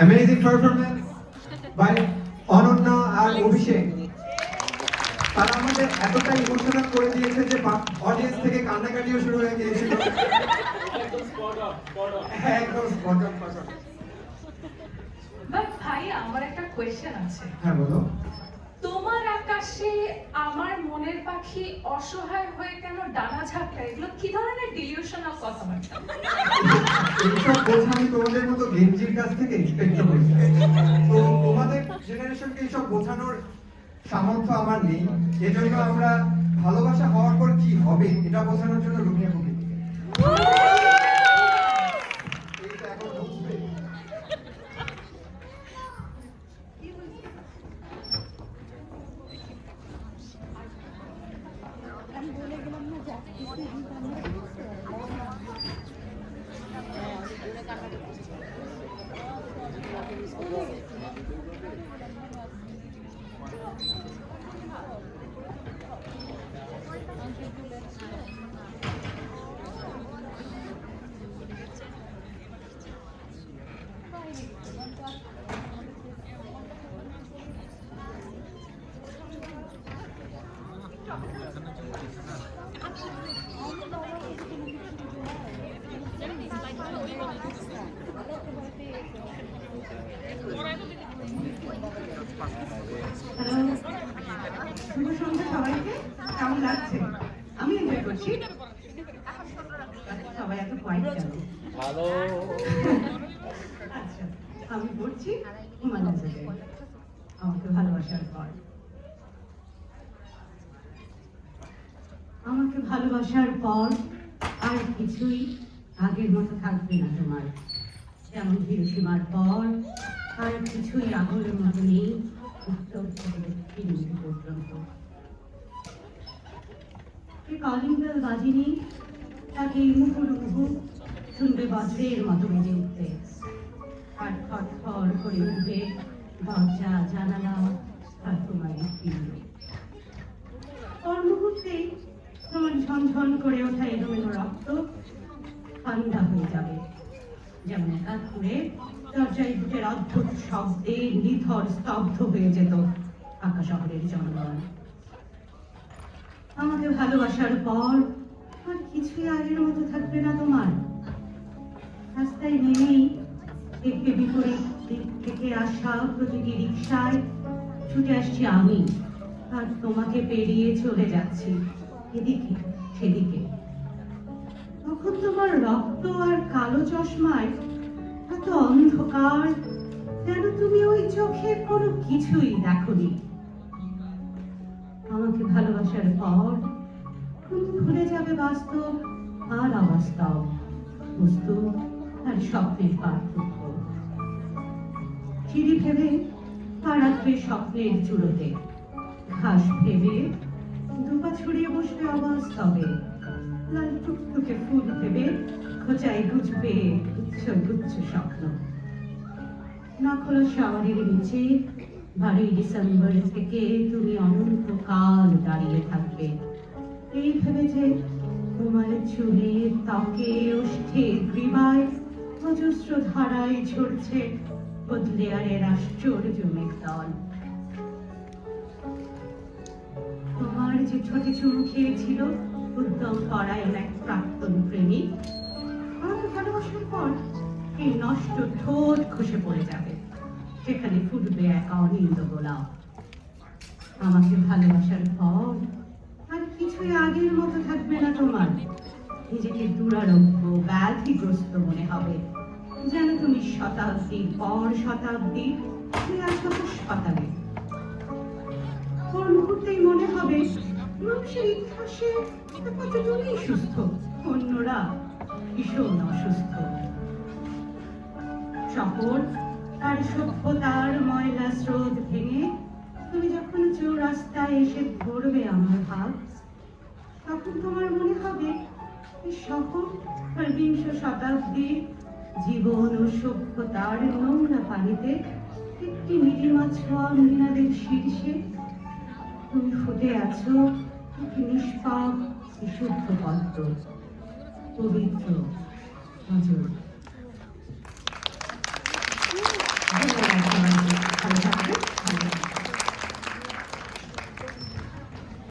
Amazing performance by Ananya আর অভিষেক। তারা আমাদের এতটা ইমোশনাল করে দিয়েছে যে অডিয়েন্স থেকে কান্নাকাটিও শুরু হয়ে গিয়েছিল। হ্যাঁ, ভাই আমার একটা কোয়েশ্চেন আছে। হ্যাঁ বলো। তোমার আকাশে আমার মনের পাখি অসহায় হয়ে কেন ডানা ঝাপটা এগুলো কি ধরনের ডিলিউশনাল কথাবার্তা তোমাদের মতো কাছ থেকে তো তোমাদের এইসব বোঝানোর সামর্থ্য আমার নেই। এজন্য আমরা ভালোবাসা হওয়ার পর কি হবে, এটা বোঝানোর জন্য রুমিয়া বুকে Everything's like, oh, you want to do this. আমি এনজয় আচ্ছা হুমায়ুন আমাকে ভালোবাসার পর আমাকে ভালোবাসার পর আর কিছুই আগের মতো থাকবে না তোমার যেমন হিরোসীমার পর আর কিছুই আগের মতো নেই উত্তর থেকে দক্ষিণ পর্যন্ত যে বেল শুনবে বজ্রের মতো বেজে উঠতে আর খড় করে উঠবে দরজা জানালা আর তোমার ফিরবে মুহূর্তে তোমার ঝনঝন করে ওঠা এলোমেলো রক্ত ঠান্ডা হয়ে যাবে যেমন একাত্তরে দরজায় অদ্ভুত শব্দে নিথর স্তব্ধ হয়ে যেত আঁকা শহরের জনগণ। আমাকে ভালোবাসার পর আর কিছুই আগের মতো থাকবে না তোমার। রাস্তায় নেমেই দেখবে বিপরীত দিক থেকে আসা প্রতিটি রিক্সায় ছুটে আসছি আমি, আর তোমাকে পেরিয়ে চলে যাচ্ছি এদিকে, সেদিকে। তখন তোমার রক্ত আর কালো চশমায় এত অন্ধকার যেন তুমি ওই চোখে কোনো কিছুই দেখোনি। আমাকে ভালোবাসার পর তুমি ভুলে যাবে বাস্তব আর অবাস্তব বস্তু আর স্বপ্নের পার্থক্য। সিঁড়ি ভেবে পা রাখবে স্বপ্নের চূড়োতে ঘাস ভেবে দুপা ছড়িয়ে বসবে অবাস্তবে লাল টুকটুকে ফুল ভেবে খোঁচায় গুজবে গুচ্ছ স্বপ্ন। না খোলা নিচে, বারোই ডিসেম্বর থেকে তুমি অনন্তকাল দাঁড়িয়ে থাকবে। এই ভেবে যে তোমার চুলে ত্বকে ওষ্ঠে গ্রীবায়, অজস্র ধারায় ঝরছে বদলেয়ারের আশ্চর্য মেঘদল তোমার যে ছোট চুল খেয়েছিল উদ্যম পরায়ণ এক প্রাক্তন প্রেমিক ভালোবাসার পর এই নষ্ট ঠোঁট খসে পড়ে যাবে। সেখানে ফুটবে এক অনিন্দ গোলাপ। আমাকে ভালোবাসার পর আর কিছুই আগের মতো থাকবে না তোমার। নিজেকে দুরারোগ্য, ব্যাধিগ্রস্ত মনে হবে। যেন তুমি শতাব্দীর পর শতাব্দী তুমি শতাব্দী মুহূর্তেই মনে হবে, মানুষের ইতিহাসে কতজনই সুস্থ অন্যরা ভীষণ অসুস্থ। শহর আর সভ্যতার ময়লা স্রোত ভেঙে তুমি যখন চৌরাস্তায় এসে ধরবে আমার হাত, তখন তোমার মনে হবে বিংশ জীবন ও সভ্যতার নোংরা পানিতে একটি শীর্ষে তুমি ফুটে আছো নিষ্পাপ, বিশুদ্ধ পদ্ম। পবিত্র অজর